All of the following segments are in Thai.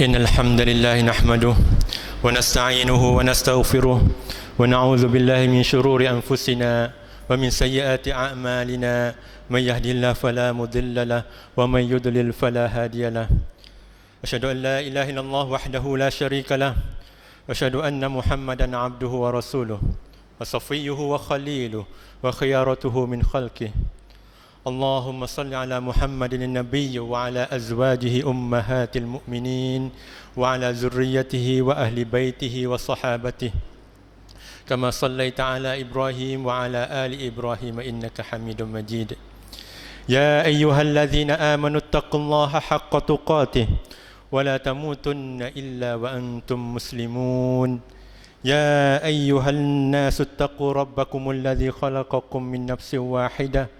إن الحمد لله نحمده ونستعينه ونستغفره ونعوذ بالله من شرور أنفسنا ومن سيئات أعمالنا. من يهدي الله فلا مضل له ومن يضلل فلا هادي له. أشهد أن لا إله إلا الله وحده لا شريك له. أشهد أن محمدا عبده ورسوله وصفيه وخليله وخيارته من خلقه. اللهم صل على محمد النبي وعلى أزواجه أمهات المؤمنين وعلى ذريته وأهل بيته وصحابته. كما صليت على إبراهيم وعلى آل إبراهيم إنك حميد مجيد. يا أيها الذين آمنوا اتقوا الله حق تقاته ولا تموتن إلا وأنتم مسلمون. يا أيها الناس اتقوا ربكم الذي خلقكم من نفس واحدة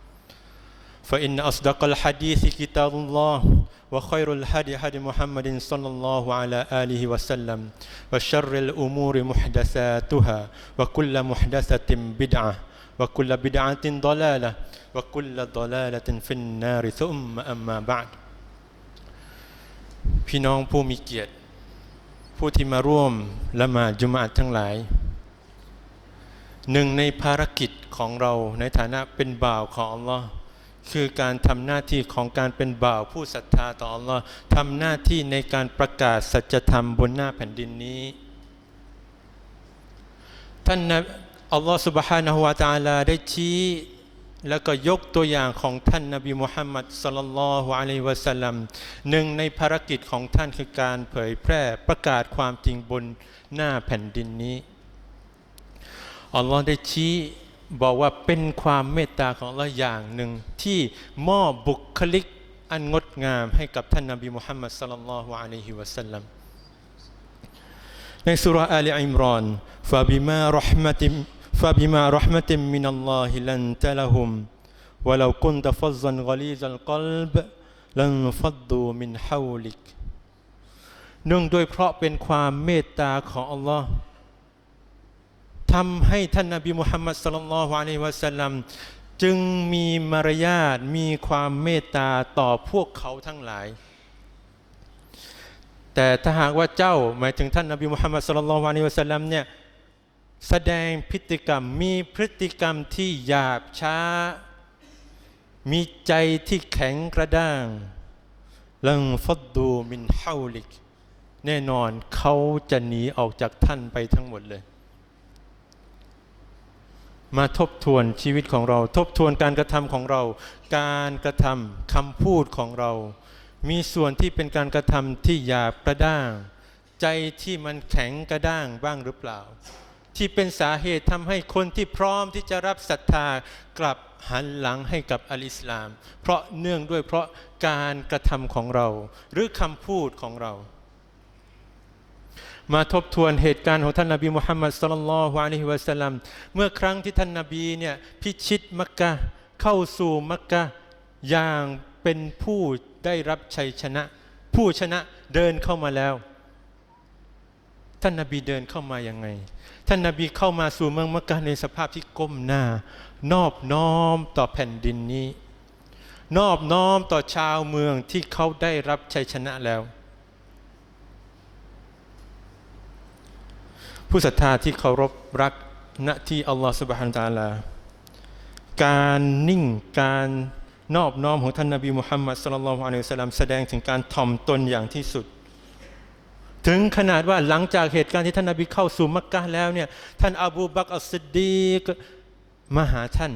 فإن أصدق الحديث كتاب الله وخير الهدي هدي محمد صلى الله على آله وسلم وشر الأمور محدثاتها وكل محدثة بدعة وكل بدعة ضلالة وكل ضلالة في النار ثم أما بعد พี่น้องผู้มีเกียรติ ผู้ที่มาร่วมละหมาดจุมาทั้งหลาย หนึ่งในภารกิจของเราในฐานะเป็นบ่าวของอัลลอฮ์ คือการทำหน้าที่ของการเป็นบ่าวผู้ศรัทธาต่ออัลลอฮ์ทำหน้าที่ในการประกาศสัจธรรมบนหน้าแผ่นดินนี้ ท่านนะอัลลอฮ์ سبحانه และ تعالى ได้ชี้แล้วก็ยกตัวอย่างของท่านนบีมุฮัมมัดสลลัลลอฮุอะลัยฮิวะสัลลัมหนึ่งในภารกิจของท่านคือการเผยแพร่ประกาศความจริงบนหน้าแผ่นดินนี้อัลลอฮ์ได้ชี้ บอกว่าเป็นความเมตตาของอัลลอฮ์อย่างหนึ่งที่มอบบุคลิกอันงดงามให้กับท่านนบีมุฮัมมัดสลลัลลอฮุอะลัยฮิวะสัลลัมในสุราอาลีอิมรอนฟาบิมารหมติ فبما رحمة من الله لنت لهم ولو كنت فظا غليظ القلب لانفضوا من حولك เนื่องด้วยเพราะเป็นความเมตตาของอัลลอฮ์ ทำให้ท่านนบีมุฮัมมัดสลลัลลอฮุอะลัยฮิวะสัลลัมจึงมีมารยาทมีความเมตตาต่อพวกเขาทั้งหลาย แต่ถ้าหากว่าเจ้าหมายถึงท่านนบีมุฮัมมัดสลลัลลอฮุอะลัยฮิวะสัลลัมเนี่ยแสดงพฤติกรรมมีพฤติกรรมที่หยาบช้า มีใจที่แข็งกระด้างลังฟัดดูมินฮาวลิก แน่นอนเขาจะหนีออกจากท่านไปทั้งหมดเลย มาทบทวนชีวิตของเรา ทบทวนการกระทำของเรา การกระทำคำพูดของเรา มีส่วนที่เป็นการกระทำที่หยาบกระด้าง ใจที่มันแข็งกระด้างบ้างหรือเปล่า ที่เป็นสาเหตุทำให้คนที่พร้อมที่จะรับศรัทธากลับหันหลังให้กับอัลอิสลาม เพราะเนื่องด้วยเพราะการกระทำของเรา หรือคำพูดของเรา มาทบทวนเหตุการณ์ของท่านนบีมุฮัมมัดสุลลัลลอฮุอะลัยฮิวะสัลลัมเมื่อครั้งที่ท่านนบีเนี่ยพิชิตมักกะเข้าสู่มักกะอย่างเป็นผู้ได้รับชัยชนะ ผู้ชนะเดินเข้ามาแล้ว ท่านนบีเดินเข้ามาอย่างไง ท่านนาบีเข้ามาสู่เมืองมักกะในสภาพที่ก้มหน้า นอบน้อมต่อแผ่นดินนี้ นอบน้อมต่อชาวเมืองที่เขาได้รับชัยชนะแล้ว ผู้ศรัทธาที่เคารพรักณที่อัลลอฮฺสุบฮานตะลา การนิ่งการนอบน้อมของท่านนาบีมุฮัมมัดสุลลัลอฮุอะลัยฮิสลลัมแสดงถึงการถ่อมตนอย่างที่สุด ถึงขนาดว่าหลังจากเหตุการณ์ที่ท่านนบีเข้าสู่มักกะแล้วเนี่ยท่านอบูบักอัสซิดดีกมาหาท่าน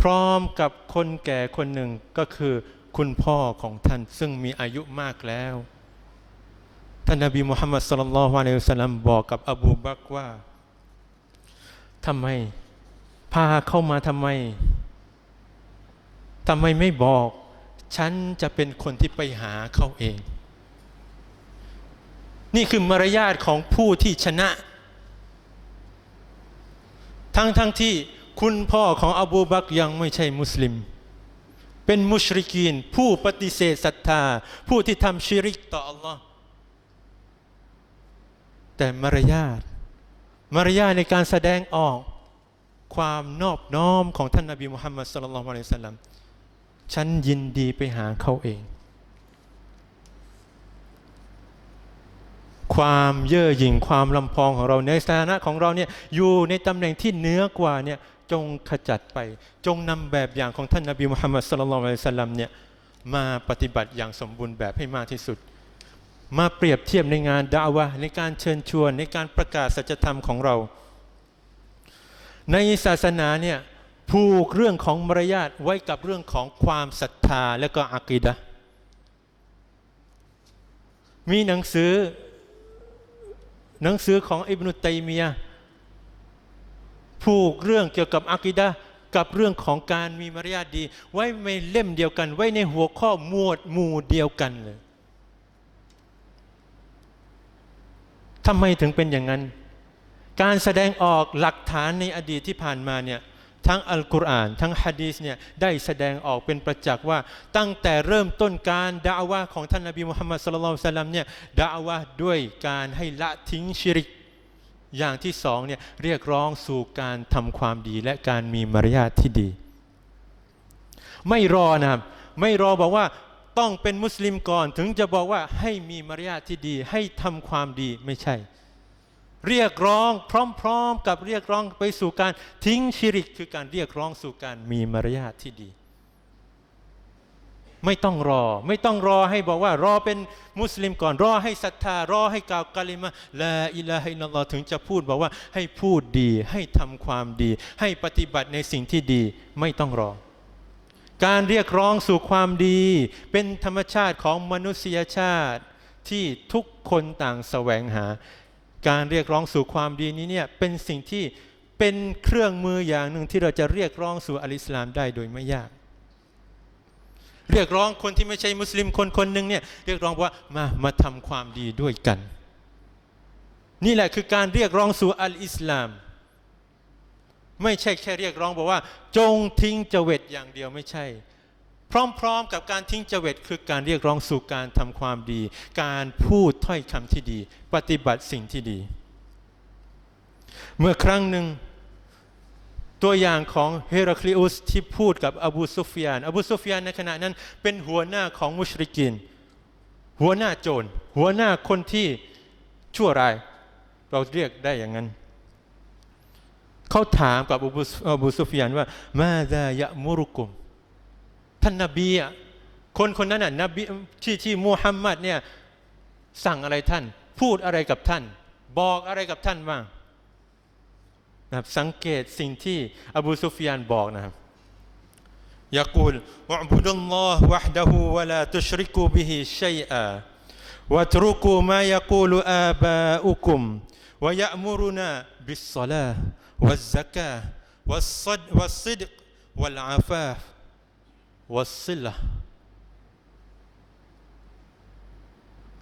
พร้อมกับคนแก่คนหนึ่งก็คือคุณพ่อของท่านซึ่งมีอายุมากแล้ว ท่านนบีมุฮัมมัดสุลลัลลอฮุอะลัยฮิสัลลัมบอกกับอบูบักว่าทำไม พาเข้ามาทำไมทำไมไม่บอก ฉันจะเป็นคนที่ไปหาเขาเอง นี่คือมารยาทของผู้ที่ชนะ ทั้งทั้งที่คุณพ่อของอบูบักยังไม่ใช่มุสลิม เป็นมุชริกีน ผู้ปฏิเสธศรัทธา ผู้ที่ทำชิริกต่ออัลลอฮ์ แต่มารยาทมารยาทในการแสดงออกความนอบน้อมของท่านนบีมุฮัมมัดสุลลัลลอฮุอะลัยฮิสัลลัมฉันยินดีไปหาเขาเอง ความเย่อหยิ่งความลำพองของเราในสถานะของเราเนี่ยอยู่ในตำแหน่งที่เหนือกว่าเนี่ยจงขจัดไป จงนำแบบอย่างของท่านนบีมุฮัมมัดสุลลัลลอฮุอะลัยฮิสัลลัมเนี่ยมาปฏิบัติอย่างสมบูรณ์แบบให้มากที่สุด มาเปรียบเทียบในงานดาวะในการเชิญชวนในการประกาศสัจธรรมของเรา ในศาสนาเนี่ยผูกเรื่องของมารยาทไว้กับเรื่องของความศรัทธาและก็อากีดะมีหนังสือหนังสือของอิบนุตัยมียผูกเรื่องเกี่ยวกับอากีดะกับเรื่องของการมีมารยาทดี ไว้ในเล่มเดียวกัน ไว้ในหัวข้อหมวดหมู่เดียวกันเลย ทำไมถึงเป็นอย่างนั้น การแสดงออกหลักฐานในอดีตที่ผ่านมาเนี่ยทั้งอัลกุรอาน ทั้งฮะดีษเนี่ยได้แสดงออกเป็นประจักษ์ว่า ตั้งแต่เริ่มต้นการด่าวะของท่านนบีมุฮัมมัดสุลลัลลอฮุอะลัยฮิวะสัลลัมเนี่ยด่าวะด้วยการให้ละทิ้งชิริก อย่างที่สองเนี่ยเรียกร้องสู่การทำความดีและการมีมารยาทที่ดี ไม่รอนะครับไม่รอบอกว่า ต้องเป็นมุสลิมก่อน ถึงจะบอกว่าให้มีมารยาทที่ดี ให้ทำความดีไม่ใช่ เรียกร้องพร้อมๆ กับเรียกร้องไปสู่การทิ้งชิริก คือการเรียกร้องสู่การมีมารยาทที่ดี ไม่ต้องรอ ไม่ต้องรอให้บอกว่ารอเป็นมุสลิมก่อน รอให้ศรัทธารอให้กล่าวกะลิมะลาอิลาฮะอิลลอถึงจะพูดบอกว่าให้พูดดี ให้ทำความดี ให้ปฏิบัติในสิ่งที่ดี ไม่ต้องรอ การเรียกร้องสู่ความดี เป็นธรรมชาติของมนุษยชาติที่ทุกคนต่างแสวงหา การเรียกร้องสู่ความดีนี้เนี่ยเป็นสิ่งที่เป็นเครื่องมืออย่างหนึ่งที่เราจะเรียกร้องสู่อัลอิสลามได้โดยไม่ยาก เรียกร้องคนที่ไม่ใช่มุสลิมคนคนหนึ่งเนี่ยเรียกร้องว่ามามาทำความดีด้วยกัน นี่แหละคือการเรียกร้องสู่อัลอิสลาม ไม่ใช่แค่เรียกร้องบอกว่า จงทิ้งเจเวตอย่างเดียวไม่ใช่ พร้อมๆกับการทิ้งเจเวตคือการเรียกร้องสู่การทำความดี การพูดถ้อยคำที่ดี ปฏิบัติสิ่งที่ดี เมื่อครั้งหนึ่งตัวอย่างของเฮราคลิอุสที่พูดกับอบูซุฟยาน อบูซุฟยานในขณะนั้นเป็นหัวหน้าของมุชริกิน หัวหน้าโจร หัวหน้าคนที่ชั่วร้าย เราเรียกได้อย่างนั้น เขาถามกับอบูบูซุฟยานว่า มาดายะมุรุกุม ท่านนบีอะคนคนนั้นน่ะนบีที่ที่มูฮัมหมัดเนี่ยสั่งอะไรท่าน พูดอะไรกับท่าน บอกอะไรกับท่านบ้างนะครับสังเกตสิ่งที่อบูซุฟยานบอกนะครับยากูลอับดุลลอฮ์วะฮ์ดะฮูวะลาตุชริกูบิฮิชัยอาวัตรุกูมายากูลอาบาอุคุมวยะมุรุนาบิสซาลา والزكاة والصد والصدق والعفاف والصلة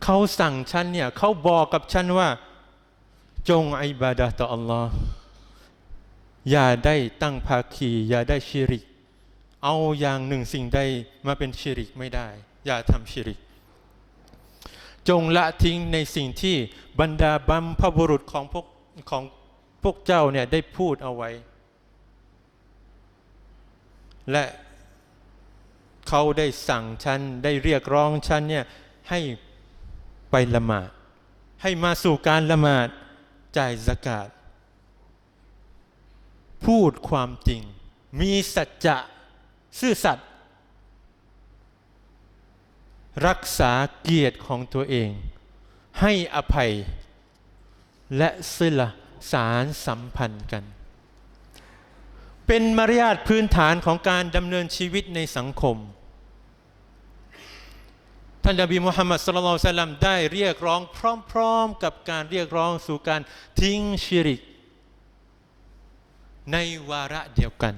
เขาสั่งฉันเนี่ยเขาบอกกับฉันว่า จงอิบาดะห์ต่ออัลลอฮ์อย่าได้ตั้งภาคี อย่าได้ชิริก เอาอย่างหนึ่งสิ่งใดมาเป็นชิริกไม่ได้ อย่าทำชิริก จงละทิ้งในสิ่งที่บรรดาบัมพบุรุษของพวกของ พวกเจ้าเนี่ยได้พูดเอาไว้ และเขาได้สั่งฉันได้เรียกร้องฉันเนี่ยให้ไปละหมาด ให้มาสู่การละหมาดจ่ายสกาดพูดความจริง มีสัจจะซื่อสัตย์รักษาเกียรติของตัวเอง ให้อภัย และสิละ สารสัมพันธ์กัน เป็นมารยาทพื้นฐานของการดำเนินชีวิตในสังคม ท่านนบีมุฮัมมัดสุลลัลสัลลัมได้เรียกร้องพร้อมๆ กับการเรียกร้องสู่การทิ้งชิริก ในวาระเดียวกัน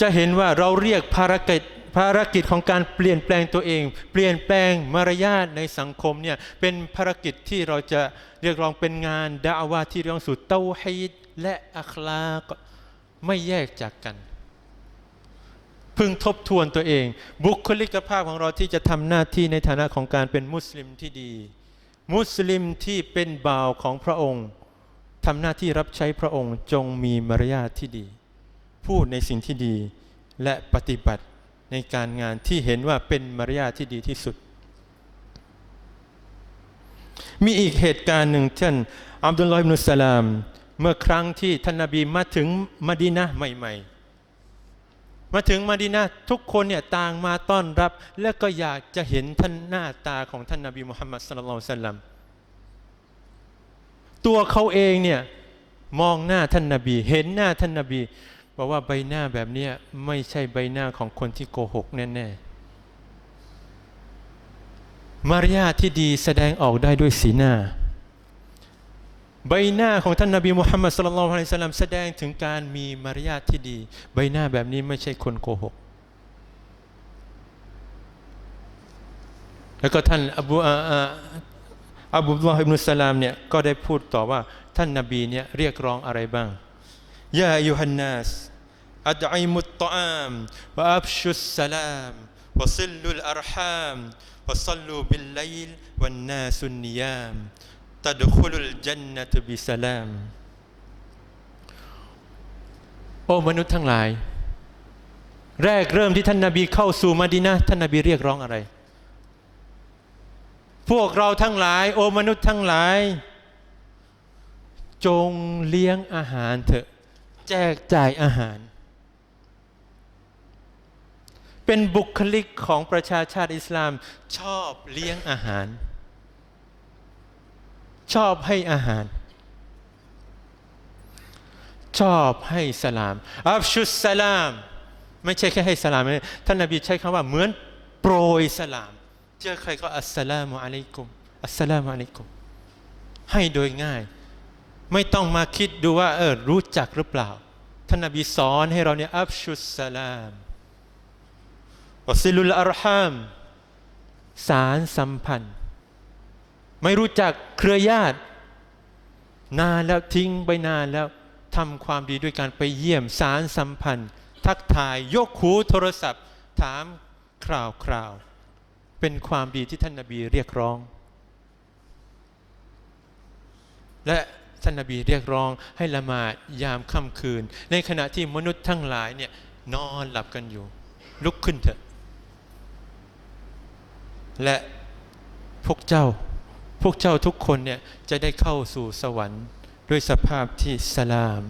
จะเห็นว่าเราเรียกภารกิจ ภารกิจของการเปลี่ยนแปลงตัวเอง เปลี่ยนแปลงมารยาทในสังคมเนี่ยเป็นภารกิจที่เราจะเรียกร้องเป็นงานดาวาที่เรียกร้องสู่เต้าฮีดและอัคลากไม่แยกจากกัน พึงทบทวนตัวเอง บุคลิกภาพของเราที่จะทำหน้าที่ในฐานะของการเป็นมุสลิมที่ดี มุสลิมที่เป็นบ่าวของพระองค์ทำหน้าที่รับใช้พระองค์จงมีมารยาทที่ดี พูดในสิ่งที่ดีและปฏิบัติ ในการงานที่เห็นว่าเป็นมารยาทที่ดีที่สุด มีอีกเหตุการณ์หนึ่งท่านอับดุลลอฮ์อิบนุสสลาม เมื่อครั้งที่ท่านนาบีมาถึงมดีนะใหม่ ๆ มาถึงมดีนะทุกคนเนี่ยต่างมาต้อนรับ และก็อยากจะเห็นท่านหน้าตาของท่านนาบีมุฮัมมัดสุลลัลสัลลัมตัวเขาเองเนี่ยมองหน้าท่านนาบี เห็นหน้าท่านนาบี บอกว่าใบหน้าแบบนี้ไม่ใช่ใบหน้าของคนที่โกหกแน่ๆมารยาทที่ดีแสดงออกได้ด้วยสีหน้า ใบหน้าของท่านนาบีมุฮัมมัดสุลลัลลอฮุอะลัยฮิสลลัมแสดงถึงการมีมารยาทที่ดี ใบหน้าแบบนี้ไม่ใช่คนโกหกแล้วก็ท่านอบูอับดุลลอฮ์อิบนุสสลามเนี่ยก็ได้พูดต่อว่าท่านนาบีเนี่ยเรียกร้องอะไรบ้างยาอายุฮันนัส อัดอิมุตตอามวะอับชุสสลามวะซิลลุลอัรฮามวะซัลลูบิลไลลวันนาสุนนิยามตัดคุลุลจันนตบิสลามโอ้มนุษย์ทั้งหลาย แรกเริ่มที่ท่านนาบีเข้าสู่มะดีนะท่านนาบีเรียกร้องอะไร พวกเราทั้งหลาย โอ้มนุษย์ทั้งหลาย จงเลี้ยงอาหารเถอะ แจกจ่ายอาหาร เป็นบุคลิกของประชาชาติอิสลามชอบเลี้ยงอาหาร ชอบให้อาหาร ชอบให้สลามอัฟชุสสลาม ไม่ใช่แค่ให้สลามนะท่านนบีใช้คำว่าเหมือนโปรยสลาม เจอใครก็อัสสลามุอะลัยกุมอัสสลามุอะลัยกุมให้โดยง่าย ไม่ต้องมาคิดดูว่าเออรู้จักหรือเปล่าท่านนบีสอนให้เราเนี่ยอัฟชุสสลาม วซิลุลอัรฮาม สารสัมพันธ์ ไม่รู้จักเครือญาติ นานแล้วทิ้งไปนานแล้วทำความดีด้วยการไปเยี่ยมสารสัมพันธ์ ทักทายยกหูโทรศัพท์ ถามคราวคราวเป็นความดีที่ท่านนาบีเรียกร้อง และท่านนาบีเรียกร้องให้ละหมาดยามค่ำคืน ในขณะที่มนุษย์ทั้งหลายเนี่ยนอนหลับกันอยู่ ลุกขึ้นเถอะ และพวกเจ้า พวกเจ้าทุกคนเนี่ยจะได้เข้าสู่สวรรค์ ด้วยสภาพที่สลาม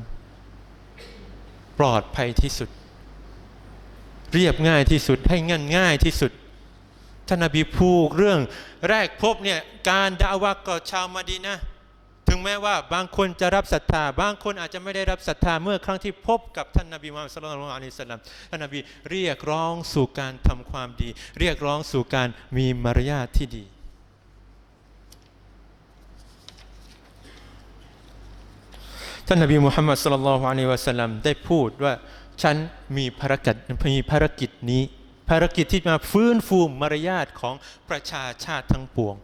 ปลอดภัยที่สุด เรียบง่ายที่สุดให้ง่ายง่ายที่สุดท่านนบีพูดเรื่องแรกพบเนี่ยการดาวะกับชาวมาดีนะ แม้ว่าบางคนจะรับศรัทธา บางคนอาจจะไม่ได้รับศรัทธาเมื่อครั้งที่พบกับท่านนบีมุฮัมมัดสุลลัลอะลัยฮิวะสัลลัมท่านนบีเรียกร้องสู่การทำความดี เรียกร้องสู่การมีมารยาทที่ดี ท่านนบีมุฮัมมัดสุลลัลอะลัยฮิวะสลัมได้พูดว่าฉันมีภารกิจมีภารกิจนี้ภารกิจที่มาฟื้นฟูมารยาทของประชาชาติทั้งปวง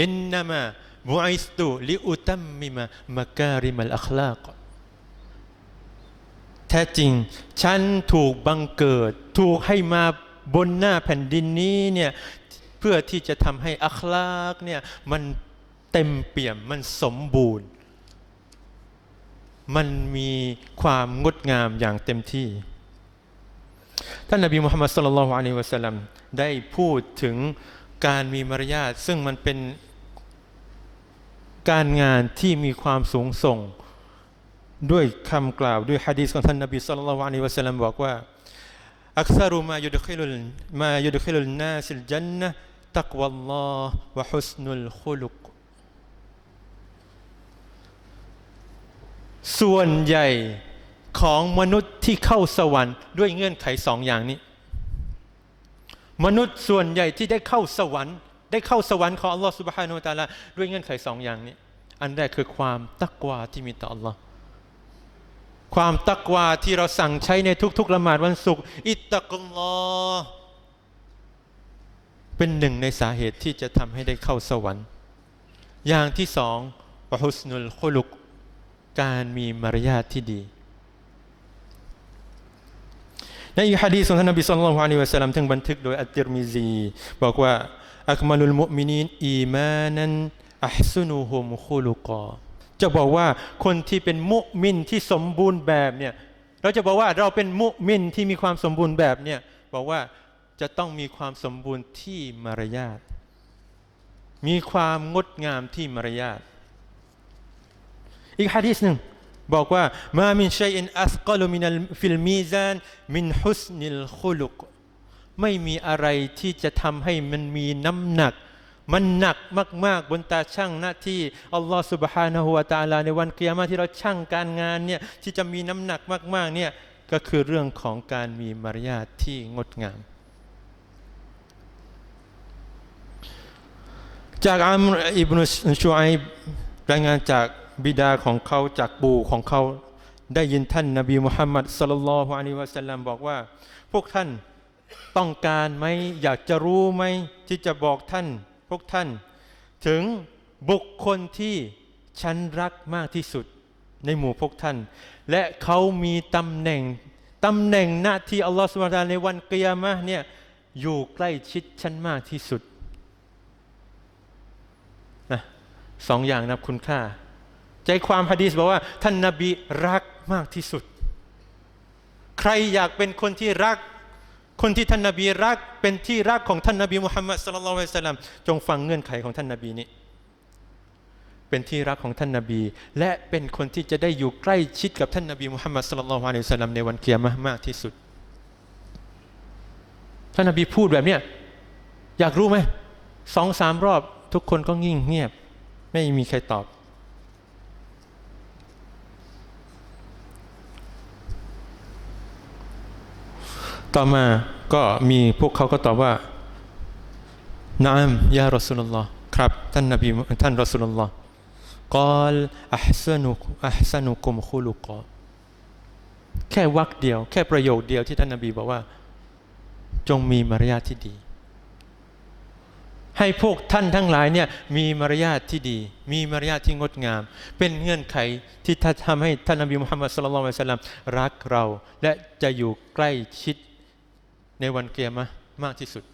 อินนามา บุอิสตุลิอุตัมมิมะมะการิมัลอัคลากแท้จริง ฉันถูกบังเกิด ถูกให้มาบนหน้าแผ่นดินนี้เนี่ยเพื่อที่จะทำให้อัคลากเนี่ยมันเต็มเปี่ยมมันสมบูรณ์ มันมีความงดงามอย่างเต็มที่ ท่านนบีมุฮัมมัดสุลลัลลอฮุอะลัยฮิวะสัลลัมได้พูดถึงการมีมารยาทซึ่งมันเป็น การงานที่มีความสูงส่ง ด้วยคำกล่าวด้วยฮะดีษของท่านนบีสุลต่านละอะลัยฮิวะสัลลัมบอกว่าอักษรุมายุดขิลุลมายุดขิลุลนาสิลจันนะตักวัลลอฮ์วะฮุสนุลคุลุกส่วนใหญ่ของมนุษย์ที่เข้าสวรรค์ด้วยเงื่อนไขสองอย่างนี้ มนุษย์ส่วนใหญ่ที่ได้เข้าสวรรค์ ได้เข้าสวรรค์ของอัลลอฮฺสุบฮานาอัลตะลาด้วยเงื่อนไขสองอย่างนี้ อันแรกคือความตักวาที่มีต่ออัลลอฮ์ความตักวาที่เราสั่งใช้ในทุกๆละหมาดวันศุกร์อิตตักุลลอฮ์เป็นหนึ่งในสาเหตุที่จะทำให้ได้เข้าสวรรค์ อย่างที่สองวะฮุสนุลคุลุก การมีมารยาทที่ดีในอีกฮะดีษของท่านนบีศ็อลลัลลอฮุอะลัยฮิวะสัลลัมซึ่งบันทึกโดยอัตติรมิซี บอกว่า อักมาลุลมุมินีนอีมานันอัพซุนุฮุคลุกจะบอกว่าคนที่เป็นมุมินที่สมบูรณ์แบบเนี่ยเราจะบอกว่าเราเป็นมุมินที่มีความสมบูรณ์แบบเนี่ยบอกว่าจะต้องมีความสมบูรณ์ที่มารยาทมีความงดงามที่มารยาทอีกฮะดีษหนึ่งบอกว่ามามินชัยอินอัสกลุมินัลฟิลมีซานมินฮุสนิลคุลุก ไม่มีอะไรที่จะทำให้มันมีน้ำหนัก มันหนักมาก ๆ บนตาช่างหน้าที่อัลลอฮฺสุบฮานะฮูวาตาลา ในวันเกียรมาที่เราช่างการงานเนี่ยที่จะมีน้ำหนักมาก ๆ เนี่ยก็คือเรื่องของการมีมารยาทที่งดงาม จากอัมอิบนุชูอัยรายงานจากบิดาของเขาจากปู่ของเขาได้ยินท่านนบีมุฮัมมัดสลลัลลอฮุอะลัยวะสัลลัมบอกว่า พวกท่าน ต้องการไหมอยากจะรู้ไหมที่จะบอกท่านพวกท่าน ถึงบุคคลที่ฉันรักมากที่สุดในหมู่พวกท่าน และเขามีตำแหน่งตำแหน่งหน้าที่อัลลอฮฺสุบฮานในวันกิยามะเนี่ยอยู่ใกล้ชิดฉันมากที่สุดนะสองอย่างนับคุณค่า ใจความฮะดีษบอกว่า ท่านนาบีรักมากที่สุด ใครอยากเป็นคนที่รัก คนที่ท่านนาบีรักเป็นที่รักของท่านนาบีมุฮัมมัดสลลัลลอฮุอะลัยสัลลัมจงฟังเงื่อนไขของท่านนาบีนี้ เป็นที่รักของท่านนาบี และเป็นคนที่จะได้อยู่ใกล้ชิดกับท่านนาบีมุฮัมมัดสลลัลลอฮุอะลัยสัลลัมในวันเกียร์มากที่สุด ท่านนาบีพูดแบบเนี้ยอยากรู้ไหมสองสามรอบทุกคนก็งิ่งเงียบ ไม่มีใครตอบ ต่อมาก็มีพวกเขาก็ตอบว่านามยารอสุลลอฮ์ครับ ท่านนบีท่านรอสุลลอฮ์กอลอัพซนุอัพซนุกุมคุลุกอแค่วักเดียว แค่ประโยคเดียวที่ท่านนบีบอกว่า จงมีมารยาทที่ดี ให้พวกท่านทั้งหลายเนี่ยมีมารยาทที่ดี มีมารยาทที่งดงาม เป็นเงื่อนไขที่ทำให้ท่านนบีมุฮัมมัดสุลลัลลอฮุอะลัยฮิวะสัลลัมรักเรา และจะอยู่ใกล้ชิด ในวันเกียรมะมากที่สุด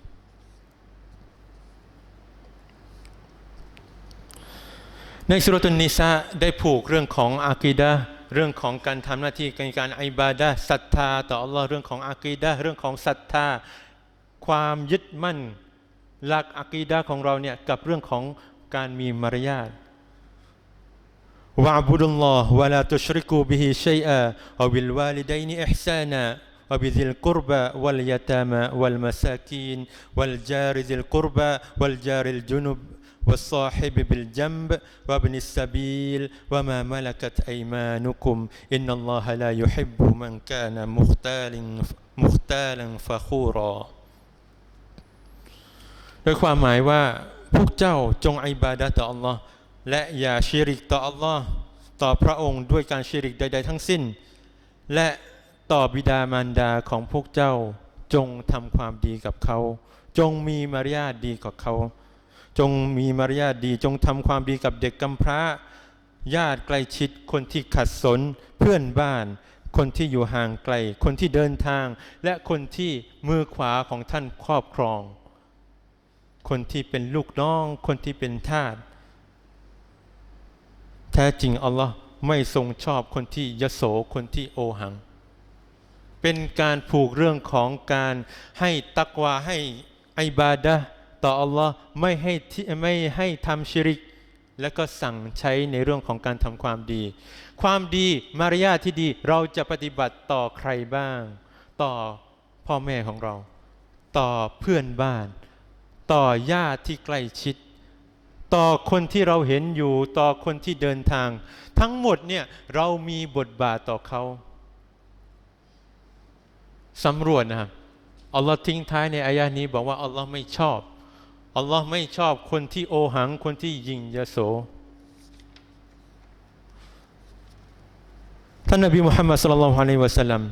ในสุรตุนนิสาได้ผูกเรื่องของอากีดะเรื่องของการทำหน้าที่ในการอิบาดะศรัทธา ต่ออัลลอฮ์เรื่องของอากีดะเรื่องของศรัทธา ความยึดมั่นหลักอากีดะของเราเนี่ยกับเรื่องของการมีมารยาทวะบุดุลลอฮ์วะลาตุชริกูบิฮิชัยอะวะบิลวาลิดัยนิอิห์ซานะ وبذي القربى واليتامى والمساكين والجار ذي القربى والجار الجنب والصاحب بالجنب وابن السبيل وما ملكت أيمانكم إن الله لا يحب من كان مختال مختالا فخورا โดยความหมายว่าพวกเจ้าจงอิบาดะห์ต่ออัลลอฮ์และอย่าชิริกต่ออัลลอฮ์ต่อพระองค์ด้วยการชิริกใด ๆ ทั้งสิ้น และ ต่อบิดามารดาของพวกเจ้า จงทำความดีกับเขา จงมีมารยาทดีกับเขา จงมีมารยาทดี จงทำความดีกับเด็กกำพร้า ญาติใกล้ชิด คนที่ขัดสน เพื่อนบ้าน คนที่อยู่ห่างไกล คนที่เดินทาง และคนที่มือขวาของท่านครอบครอง คนที่เป็นลูกน้อง คนที่เป็นทาสแท้จริงอัลลอฮ์ไม่ทรงชอบคนที่ยโสคนที่โอหัง เป็นการผูกเรื่องของการให้ตักวาให้อิบาดะต่ออัลลอฮ์ไม่ให้ที่ไม่ให้ทำชิริก และก็สั่งใช้ในเรื่องของการทำความดี ความดีมารยาทที่ดีเราจะปฏิบัติต่อใครบ้าง ต่อพ่อแม่ของเรา ต่อเพื่อนบ้าน ต่อญาติที่ใกล้ชิด ต่อคนที่เราเห็นอยู่ต่อคนที่เดินทาง ทั้งหมดเนี่ยเรามีบทบาทต่อเขา สำรวจนะครับอัลลอฮ์ทิ้งท้ายในอายะนี้บอกว่าอัลลอฮ์ไม่ชอบอัลลอฮ์ไม่ชอบคนที่โอหังคนที่ยิงยโสท่านนบีมุฮัมมัดสุลลัลลอฮุอะลัยฮิวะสัลลัม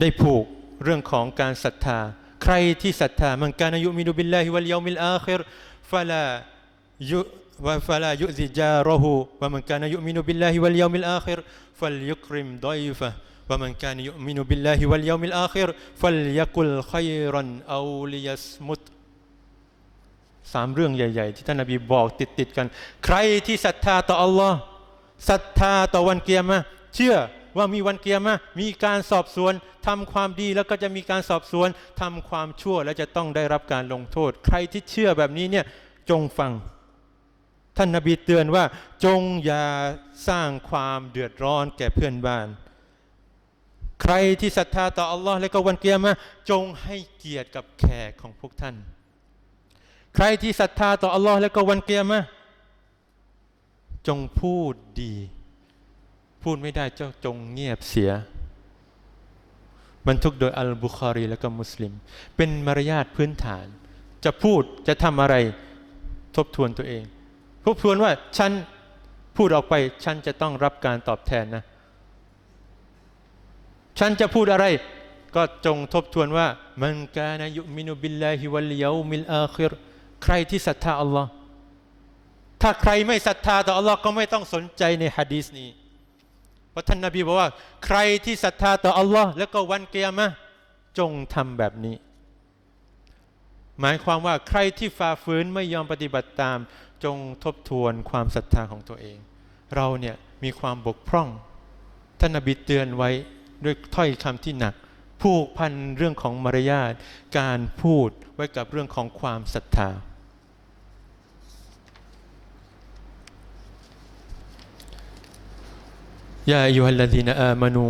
ได้ผูกเรื่องของการศรัทธา ใครที่ศรัทธามันกานายุมินุบิลลาฮิวัลยามิลอาคิรฟะลายุวะฟะลายุซิจาระฮูวะมันกานายุมินุบิลลาฮิวัลยามิลอาคิรฟัลยุคริมดอยฟะ วะมันกานายุมินุบิลลาฮิวัลยามิลอาคิรฟัลยะกุลขัยรันเอาลิยัสมุตสามเรื่องใหญ่ ๆ ที่ท่านนบีบอกติดๆกัน ใครที่ศรัทธาต่ออัลลอฮ์ศรัทธาต่อวันเกียรมะห์เชื่อว่ามีวันเกียรมะห์มีการสอบสวนทำความดีแล้วก็จะมีการสอบสวนทำความชั่วและจะต้องได้รับการลงโทษ ใครที่เชื่อแบบนี้เนี่ยจงฟัง ท่านนบีเตือนว่า จงอย่าสร้างความเดือดร้อนแก่เพื่อนบ้าน ใครที่ศรัทธาต่ออัลลอฮ์และก็วันเกียรมะจงให้เกียรติกับแขกของพวกท่าน ใครที่ศรัทธาต่ออัลลอฮ์และก็วันเกียรมะจงพูดดี พูดไม่ได้เจ้าจงเงียบเสียบรรทุกโดยอัลบุคารีและก็มุสลิม เป็นมารยาทพื้นฐาน จะพูดจะทำอะไรทบทวนตัวเอง ทบทวนว่าฉันพูดออกไปฉันจะต้องรับการตอบแทนนะ ฉันจะพูดอะไร ก็จงทบทวนว่า มันกานายุมินุบิลลาฮิวัลยามิลอาคิรใครที่ศรัทธาอัลลอฮ์ถ้าใครไม่ศรัทธาต่ออัลลอฮ์ก็ไม่ต้องสนใจในฮะดีษนี้เพราะท่านนาบีบอกว่า ใครที่ศรัทธาต่ออัลลอฮ์แล้วก็วันเกียรมะจงทำแบบนี้ หมายความว่าใครที่ฝ่าฝืนไม่ยอมปฏิบัติตาม จงทบทวนความศรัทธาของตัวเอง เราเนี่ยมีความบกพร่องท่านนบีเตือนไว้ ด้วยถ้อยคำที่หนัก ผูกพันเรื่องของมารยาทการพูดไว้กับเรื่องของความศรัทธา ยาอิยุฮัลลดีนอามานู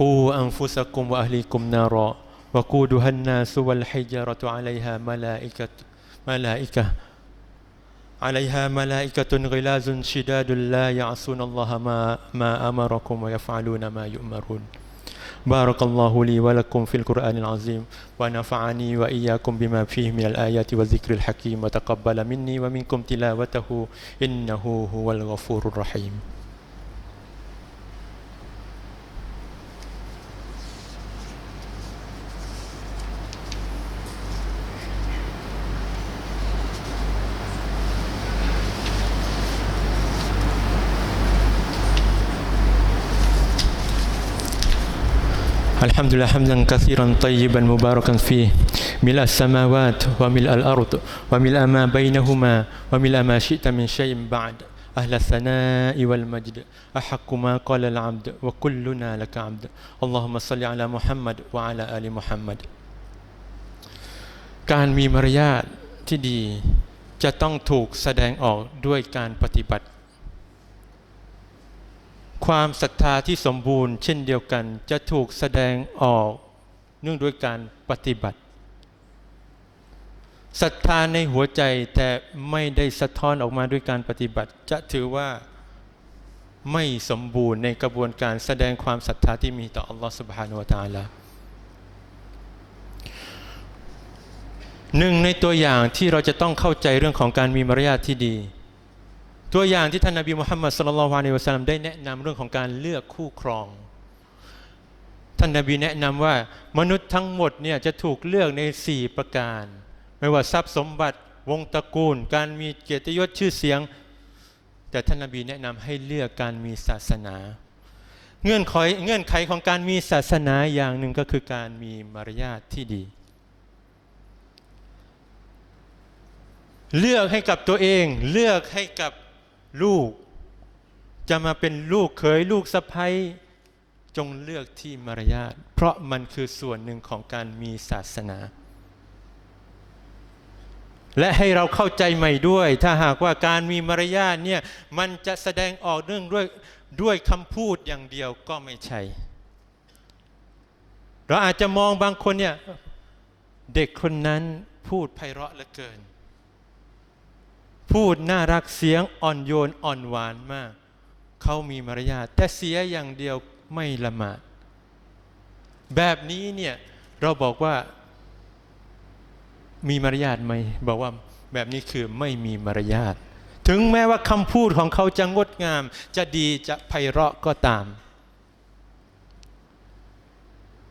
กูอันฟุสกุมวะอัลลีกุมนารอวะกูดุฮันนาสุวัลฮิจารตุอะลัยฮามะลาอิกะมะลาอิกะ عليها ملائكة غلاظ شداد لا يعصون الله ما ما أمركم ويفعلون ما يؤمرون بارك الله لي ولكم في القرآن العظيم ونفعني وإياكم بما فيه من الآيات والذكر الحكيم وتقبل مني ومنكم تلاوته إنه هو الغفور الرحيم الحمد لله حمدا كثيرا طيبا مباركا فيه ملء السماوات وملء الأرض وملء ما بينهما وملء ما شئت من شيء بعد أهل الثناء والمجد أحق ما قال العبد وكلنا لك عبد اللهم صل على محمد وعلى آل محمد การมีมารยาทที่ดีจะต้องถูกแสดงออกด้วยการปฏิบัติ ความศรัทธาที่สมบูรณ์เช่นเดียวกัน จะถูกแสดงออกเนื่องด้วยการปฏิบัติศรัทธาในหัวใจแต่ไม่ได้สะท้อนออกมาด้วยการปฏิบัติ จะถือว่าไม่สมบูรณ์ในกระบวนการแสดงความศรัทธาที่มีต่ออัลลอฮฺ سبحانه และ تعالى หนึ่งในตัวอย่างที่เราจะต้องเข้าใจเรื่องของการมีมารยาทที่ดี ตัวอย่างที่ท่านนบีมุฮัมมัดสุลลัลลอฮุอะลัยฮิวะสัลลัมได้แนะนำเรื่องของการเลือกคู่ครอง ท่านนบีแนะนำว่ามนุษย์ทั้งหมดเนี่ยจะถูกเลือกใน 4 ประการ ไม่ว่าทรัพย์สมบัติวงตระกูล การมีเกียรติยศชื่อเสียง แต่ท่านนบีแนะนำให้เลือกการมีศาสนา เงื่อนไขเงื่อนไขของการมีศาสนาอย่างหนึ่งก็คือการมีมารยาทที่ดีเลือกให้กับตัวเอง เลือกให้กับ ลูก จะมาเป็นลูกเขยลูกสะใภ้จงเลือกที่มารยาทเพราะมันคือส่วนหนึ่งของการมีศาสนา และให้เราเข้าใจใหม่ด้วย ถ้าหากว่าการมีมารยาทเนี่ยมันจะแสดงออกเรื่องด้วยด้วยคำพูดอย่างเดียวก็ไม่ใช่ เราอาจจะมองบางคนเนี่ยเด็กคนนั้นพูดไพเราะเหลือเกิน พูดน่ารักเสียงอ่อนโยนอ่อนหวานมาก เขามีมารยาทแต่เสียอย่างเดียวไม่ละหมาด แบบนี้เนี่ยเราบอกว่า มีมารยาทไหมบอกว่าแบบนี้คือไม่มีมารยาท ถึงแม้ว่าคำพูดของเขาจะงดงาม จะดีจะไพเราะก็ตาม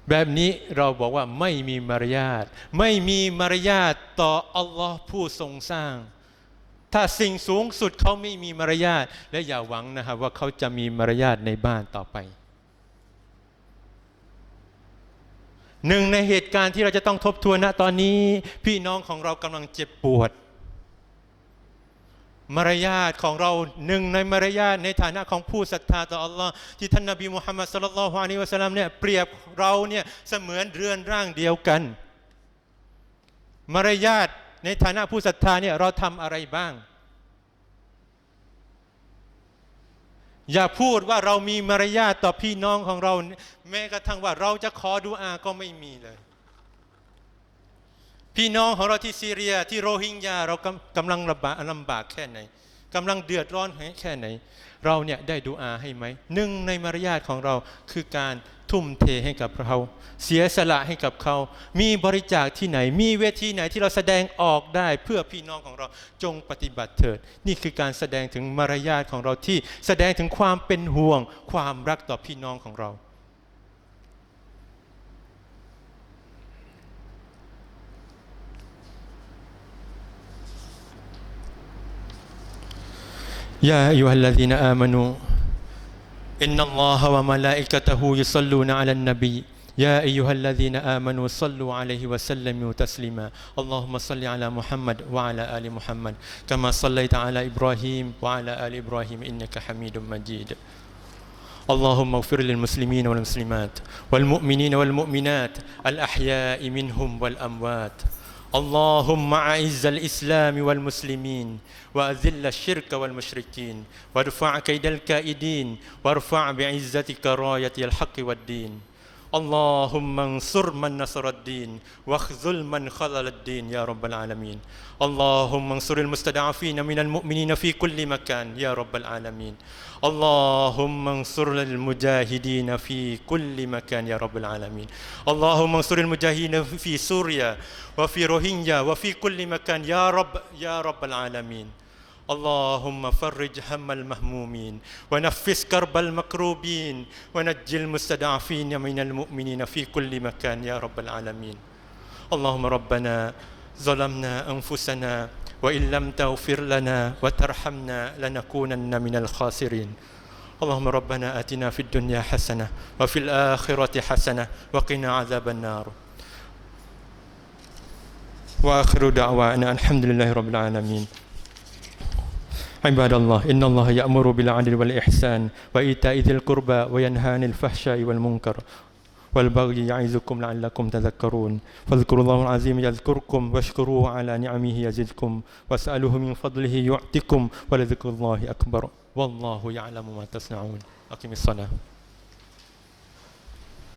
แบบนี้เราบอกว่าไม่มีมารยาท ไม่มีมารยาทต่ออัลลอฮ์ผู้ทรงสร้าง ถ้าสิ่งสูงสุดเขาไม่มีมารยาทและอย่าหวังนะครับว่าเขาจะมีมารยาทในบ้านต่อไป หนึ่งในเหตุการณ์ที่เราจะต้องทบทวนณตอนนี้ พี่น้องของเรากำลังเจ็บปวด มารยาทของเราหนึ่งในมารยาทในฐานะของผู้ศรัทธาต่ออัลลอฮ์ที่ท่านนบีมุฮัมมัดสุลลัลลอฮุอะลัยฮิวะสัลลัมเนี่ยเปรียบเราเนี่ยเสมือนเรือนร่างเดียวกัน มารยาท ในฐานะผู้ศรัทธาเนี่ยเราทำอะไรบ้าง อย่าพูดว่าเรามีมารยาทต่อพี่น้องของเรา แม้กระทั่งว่าเราจะขอดุอาก็ไม่มีเลย พี่น้องของเราที่ซีเรียที่โรฮิงญาเรากำกำลังลำบากแค่ไหนกำลังเดือดร้อนแค่ไหนเราเนี่ยได้ดูอาให้ไหมหนึ่งในมารยาทของเราคือการทุ่มเทให้กับเขาเสียสละให้กับเขา มีบริจาคที่ไหน มีเวทีไหนที่เราแสดงออกได้เพื่อพี่น้องของเราจงปฏิบัติเถิด นี่คือการแสดงถึงมารยาทของเราที่แสดงถึงความเป็นห่วง ความรักต่อพี่น้องของเรา يا أيها الذين آمنوا إن الله وملائكته يصلون على النبي. يا أيها الذين آمنوا صلوا عليه وسلموا تسليما. اللهم صل على محمد وعلى آل محمد كما صليت على إبراهيم وعلى آل إبراهيم إنك حميد مجيد. اللهم اغفر للمسلمين والمسلمات والمؤمنين والمؤمنات الأحياء منهم والأموات. اللهم أعز الإسلام والمسلمين وأذل الشرك والمشركين وارفع كيد الكائدين وارفع بعزتك راية الحق والدين. اللهم انصر من نصر الدين واخذل من خذل الدين يا رب العالمين. اللهم انصر المستضعفين من المؤمنين في كل مكان يا رب العالمين. اللهم انصر المجاهدين في كل مكان يا رب العالمين. اللهم انصر المجاهدين في سوريا وفي روهينيا وفي كل مكان يا رب يا رب العالمين. اللهم فرج هم المهمومين ونفس كرب المكروبين ونجي المستضعفين من المؤمنين في كل مكان يا رب العالمين. اللهم ربنا ظلمنا أنفسنا وإن لم تغفر لنا وترحمنا لنكونن من الخاسرين. اللهم ربنا آتنا في الدنيا حسنة وفي الآخرة حسنة وقنا عذاب النار. وآخر دعوانا الحمد لله رب العالمين. عباد الله إن الله يأمر بالعدل والإحسان وإيتاء ذي القربى وينهى عن الفحشاء والمنكر والبغي يعظكم لعلكم تذكرون. فاذكروا الله العظيم يذكركم واشكروه على نعمه يزدكم. واسألوه من فضله يعطكم ولذكر الله أكبر. والله يعلم ما تصنعون. أقم الصلاة.